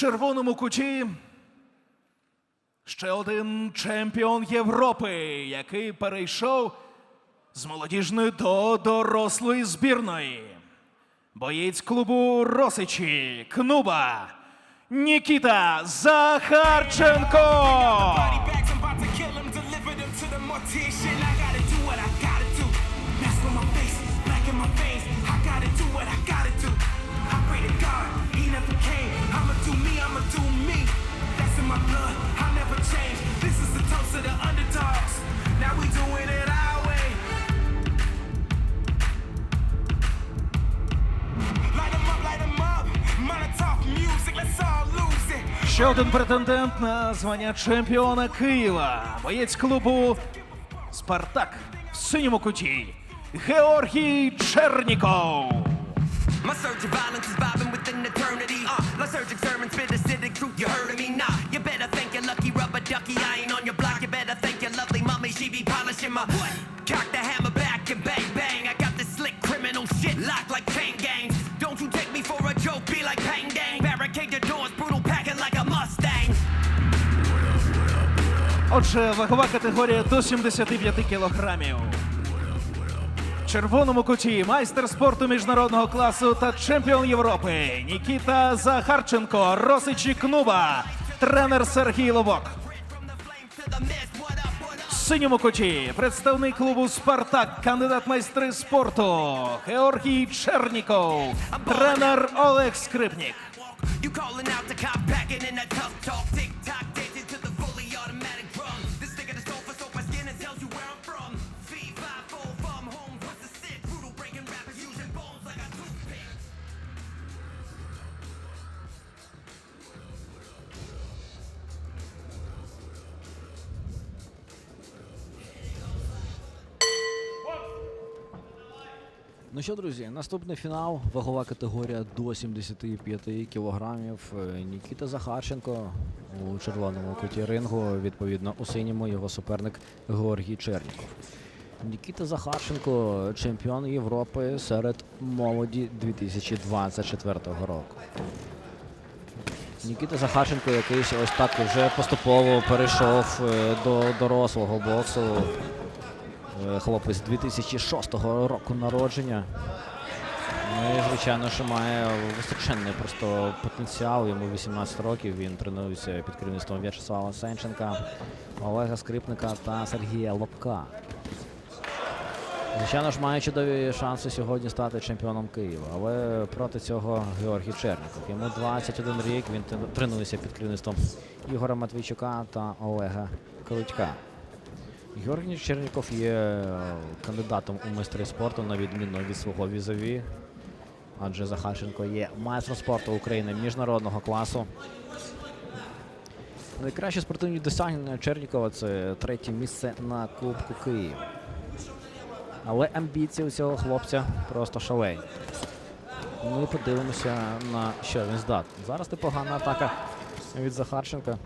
червоному куті ще один чемпіон Європи, який перейшов з молодіжної до дорослої збірної. Боєць клубу Росичі Кнуба Нікіта Захарченко. Один претендент на звання чемпіона Києва. Боєць клубу Спартак в синьому куті. Георгій Черніков. My surge of Отже, вагова категорія до 75 кілограмів. В червоному куті майстер спорту міжнародного класу та чемпіон Європи Нікіта Захарченко, Росичі Кнуба, тренер Сергій Ловок. Синьому куті представник клубу Спартак, кандидат майстри спорту Георгій Черніков, тренер Олег Скрипнік. You calling out the cop packing in that tough talk, Ну що, друзі, наступний фінал, вагова категорія до 75 кілограмів. Е, Нікіта Захарченко у червоному куті рингу, відповідно, у синьому його суперник Георгій Черніков. Нікіта Захарченко чемпіон Європи серед молоді 2024 року. Нікіта Захарченко якийсь ось так вже поступово перейшов е, до дорослого боксу. Е, Хлопець 2006 року народження. Ну і, звичайно, що має височенний просто потенціал. Йому 18 років. Він тренується під керівництвом В'ячеслава Сенченка, Олега Скрипника та Сергія Лобка. Звичайно ж, має чудові шанси сьогодні стати чемпіоном Києва. Але проти цього Георгій Черніков. Йому 21 рік. Він тренується під керівництвом Ігоря Матвійчука та Олега Крутька. Георгій Черніков є е, кандидатом у майстри спорту на відміну від свого візові. Адже Захарченко є майстром спорту України міжнародного класу. Найкращі спортивні досягнення Чернікова це третє місце на Кубку Київ. Але амбіції у цього хлопця просто шалені. Ми подивимося на що він здатний. Зараз непогана атака від Захарченка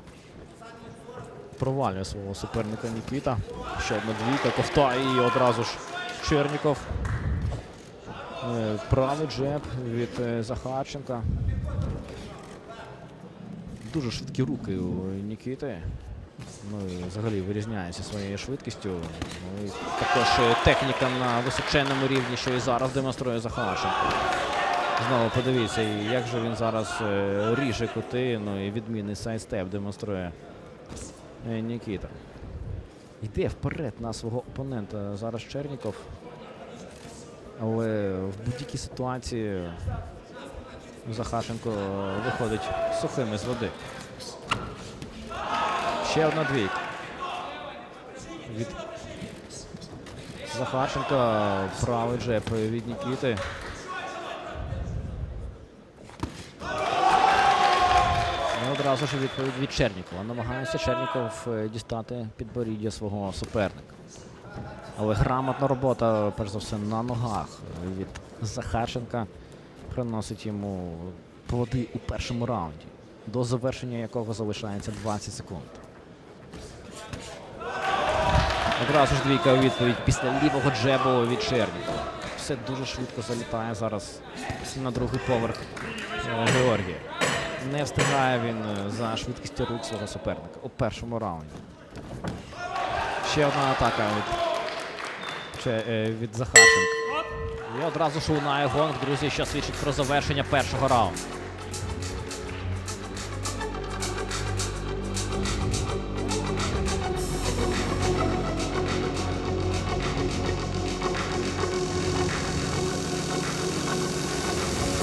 провалює свого суперника Нікіта. Ще одна двійка, ковта і одразу ж Черніков. Е, Правий джеб від е, Захарченка. Дуже швидкі руки у Нікіти. Ну і взагалі вирізняється своєю швидкістю. Ну і також е, техніка на височенному рівні, що і зараз демонструє Захарченко. Знову подивіться, як же він зараз ріже кути, ну і відмінний сайдстеп демонструє Нікіта. Йде вперед на свого опонента зараз Черніков. Але в будь-якій ситуації Захарченко виходить сухим із води. Ще одна двійка. Від Захарченка правий джеб від Нікіти. Одразу ж відповідь від Чернікова. Намагається Черніков е, дістати підборіддя свого суперника. Але грамотна робота, перш за все, на ногах від Захарченка приносить йому плоди у першому раунді, до завершення якого залишається 20 секунд. Одразу ж двійка у відповідь після лівого джебу від Чернікова. Все дуже швидко залітає зараз на другий поверх е, Георгія. Не встигає він е, за швидкістю рук свого суперника у першому раунді. Ще одна атака від, е, від Захарченка. І одразу ж лунає гонг, друзі, що свідчить про завершення першого раунду.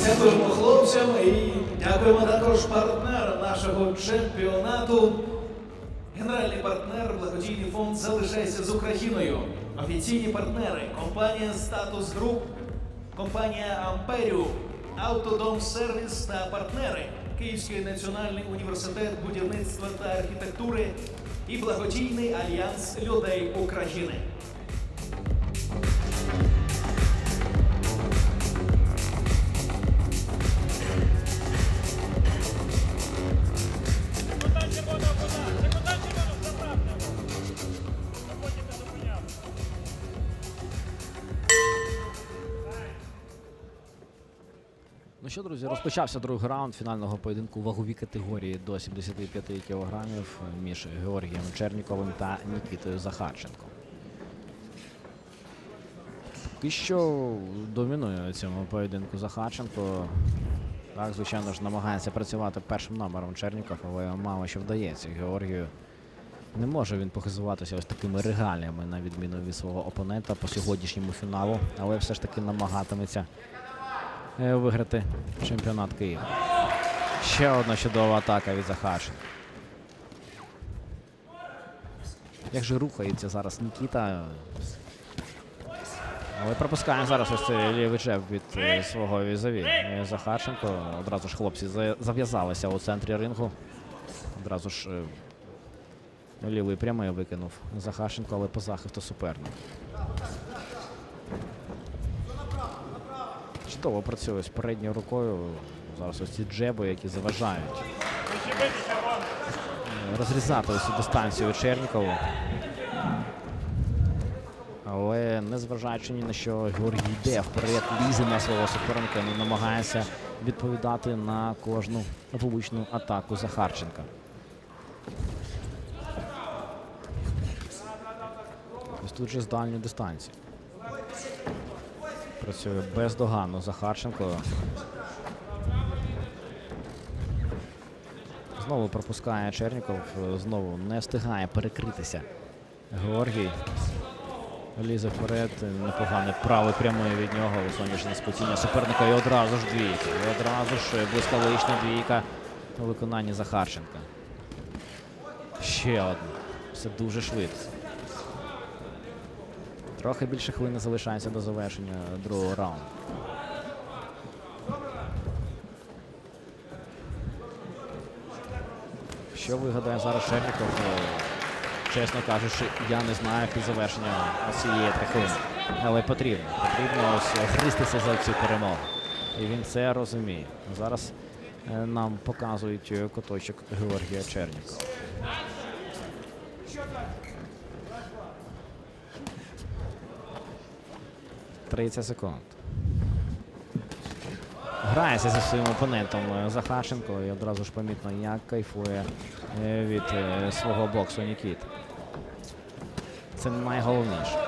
Дякуємо хлопцям і дякуємо також партнерам нашого чемпіонату. Генеральний партнер благодійний фонд залишайся з Україною. Офіційні партнери компанія Статус Груп, компанія Амперіум, Автодом Сервіс та партнери Київський національний університет будівництва та архітектури і благодійний альянс людей України. Ну що, друзі, розпочався другий раунд фінального поєдинку у ваговій категорії до 75 кілограмів між Георгієм Черніковим та Нікітою Захарченком. Поки що домінує цьому поєдинку Захарченко. Так, звичайно ж, намагається працювати першим номером Черніков, але мало що вдається. Георгію не може він похизуватися ось такими регаліями, на відміну від свого опонента по сьогоднішньому фіналу, але все ж таки намагатиметься виграти чемпіонат Києва. Ще одна чудова атака від Захарченка. Як же рухається зараз Нікіта? Але пропускає зараз ось цей лівий джеб від е, свого візаві. Е, Захарченко. Одразу ж хлопці зав'язалися у центрі рингу. Одразу ж е, лівий прямий викинув Захарченко, але по захисту суперника. Чудово працює з передньою рукою. Зараз ось ці джеби, які заважають е, розрізати цю дистанцію Чернікову. Але незважаючи ні на що, Георгій йде вперед, лізе на свого суперника і намагається відповідати на кожну влучну атаку Захарченка. Ось тут же з дальньої дистанції. Працює бездоганно Захарченко. Знову пропускає Черніков, знову не встигає перекритися. Георгій лізе вперед, непогане правий прямий від нього сонячне спотіння суперника і одразу ж двійка. І одразу ж блискавична двійка у виконанні Захарченка. Ще одна. Все дуже швидко. Трохи більше хвилини залишається до завершення другого раунду. Що вигадає зараз Шерніков? Е, Чесно кажучи, я не знаю під завершення цієї хвилини. Але потрібно. Потрібно гристися за цю перемогу. І він це розуміє. Зараз е, нам показують е, куточок Георгія Чернікова. Тридцять секунд. Грається зі своїм опонентом е, Захарченко і одразу ж помітно, як кайфує е, від е, свого боксу Нікіт. Це найголовніше.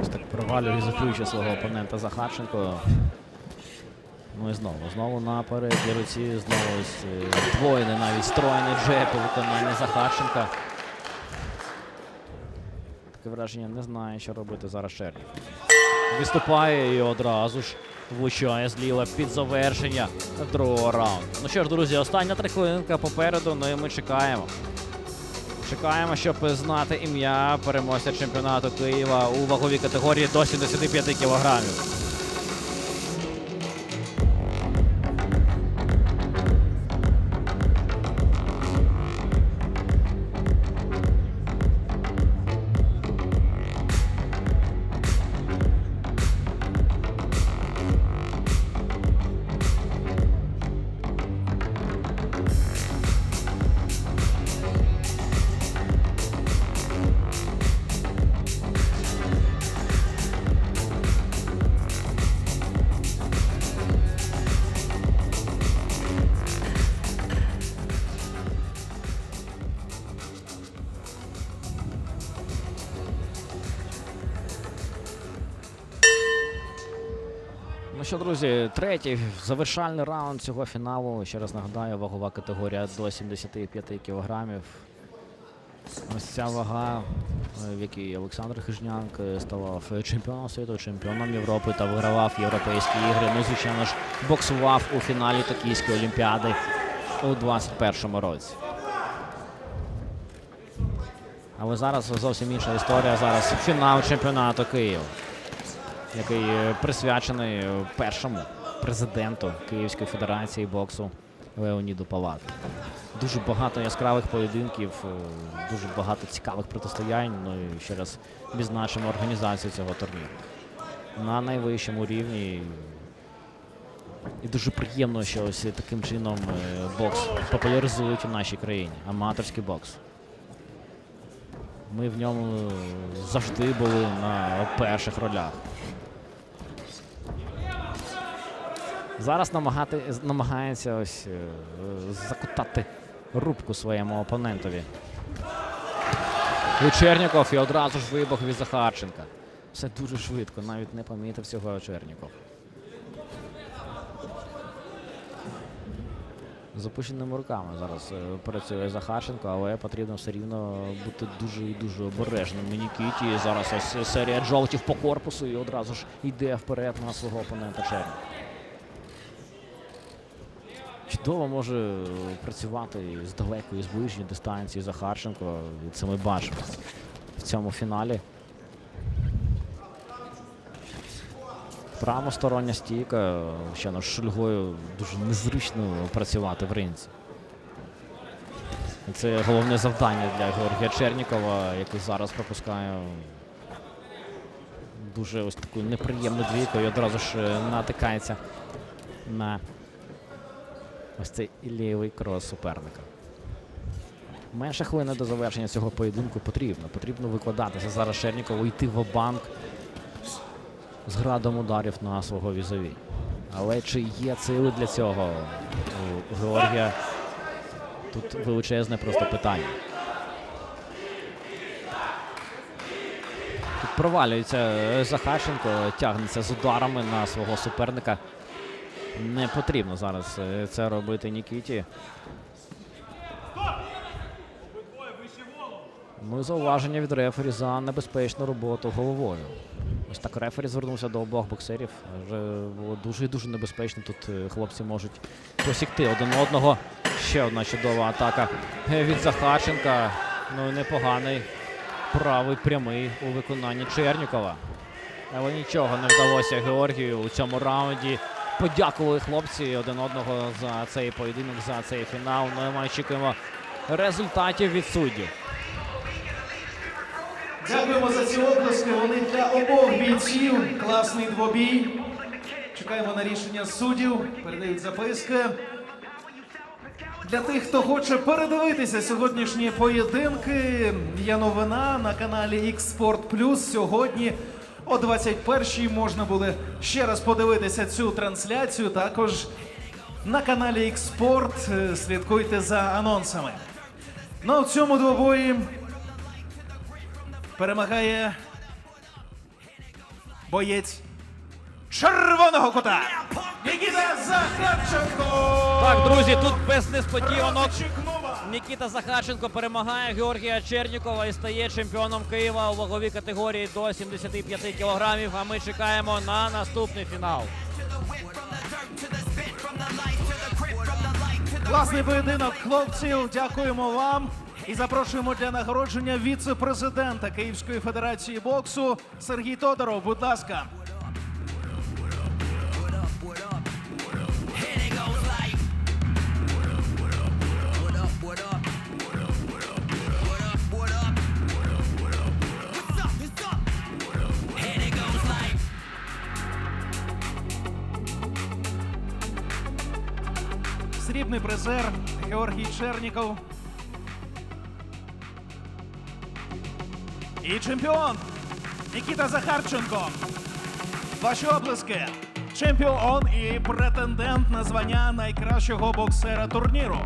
Ось так провалює заключує свого опонента Захарченко. Ну і знову, знову на передній руці, знову двойний навіть стройний джеб у виконанні Захарченка. Таке враження не знає, що робити зараз Шерлі. Виступає і одразу ж влучає зліва під завершення другого раунду. Ну що ж, друзі, остання три хвилинка попереду, ну і ми чекаємо. Чекаємо, щоб знати ім'я переможця чемпіонату Києва у ваговій категорії до 75 кілограмів. Що, друзі, третій завершальний раунд цього фіналу. Ще раз нагадаю, вагова категорія до 75 кілограмів. Ось ця вага, е, в якій Олександр Хижняк е, ставав чемпіоном світу, чемпіоном Європи та вигравав європейські ігри. Ну, звичайно ж, боксував у фіналі Токійської олімпіади у 21-му році. Але зараз зовсім інша історія. Зараз фінал чемпіонату Києва який е, присвячений е, першому президенту Київської федерації боксу Леоніду Палату. Дуже багато яскравих поєдинків, е, дуже багато цікавих протистоянь. Ну і ще раз відзначимо організацію цього турніру на найвищому рівні. І дуже приємно, що ось таким чином бокс популяризують у нашій країні. Аматорський бокс. Ми в ньому завжди були на перших ролях. Зараз намагати, намагається ось е, закутати рубку своєму опонентові. Черніков і одразу ж вибух від Захарченка. Все дуже швидко, навіть не помітив цього Черніков. З опущеними руками зараз е, працює Захарченко, але потрібно все рівно бути дуже і дуже обережним. Нікіті зараз ось серія джолтів по корпусу і одразу ж йде вперед на свого опонента Чернікова. Чудово може е, працювати з далекої, з ближньої дистанції Захарченко. І це ми бачимо в цьому фіналі. Правостороння стійка, ще на шульгою дуже незручно працювати в ринці. Це головне завдання для Георгія Чернікова, який зараз пропускає дуже ось таку неприємну двійку і одразу ж е, натикається на ось цей лівий крос суперника. Менше хвилини до завершення цього поєдинку потрібно. Потрібно викладатися зараз Чернікову, йти в банк з градом ударів на свого візові. Але чи є сили для цього у Георгія? Тут величезне просто питання. Тут провалюється е, Захарченко, тягнеться з ударами на свого суперника. Не потрібно зараз е, це робити Нікіті. Ну зауваження від рефері за небезпечну роботу головою. Ось так рефері звернувся до обох боксерів. Було дуже і дуже небезпечно. Тут е, хлопці можуть посікти один одного. Ще одна чудова атака від Захарченка. Ну і непоганий правий прямий у виконанні Чернікова. Але нічого не вдалося Георгію у цьому раунді. Подякували хлопці один одного за цей поєдинок, за цей фінал. Ну і ми очікуємо результатів від суддів. Дякуємо за ці оплески. Вони для обох бійців. Класний двобій. Чекаємо на рішення суддів. Передають записки. Для тих, хто хоче передивитися сьогоднішні поєдинки, є новина на каналі X Sport. Сьогодні о 21-й можна буде ще раз подивитися цю трансляцію. Також на каналі Sport. Е, Слідкуйте за анонсами. Ну а в цьому двобої перемагає боєць червоного кута. Нікіта Захарченко! Так, друзі, тут без несподіванок. Нікіта Захарченко перемагає Георгія Чернікова і стає чемпіоном Києва у ваговій категорії до 75 кілограмів. А ми чекаємо на наступний фінал. Класний поєдинок, хлопців. Дякуємо вам. І запрошуємо для нагородження віце-президента Київської федерації боксу Сергій Тодоров. Будь ласка. Призер Георгій Черніков. І чемпіон Нікіта Захарченко. Ваші оплески. Чемпіон і претендент на звання найкращого боксера турніру.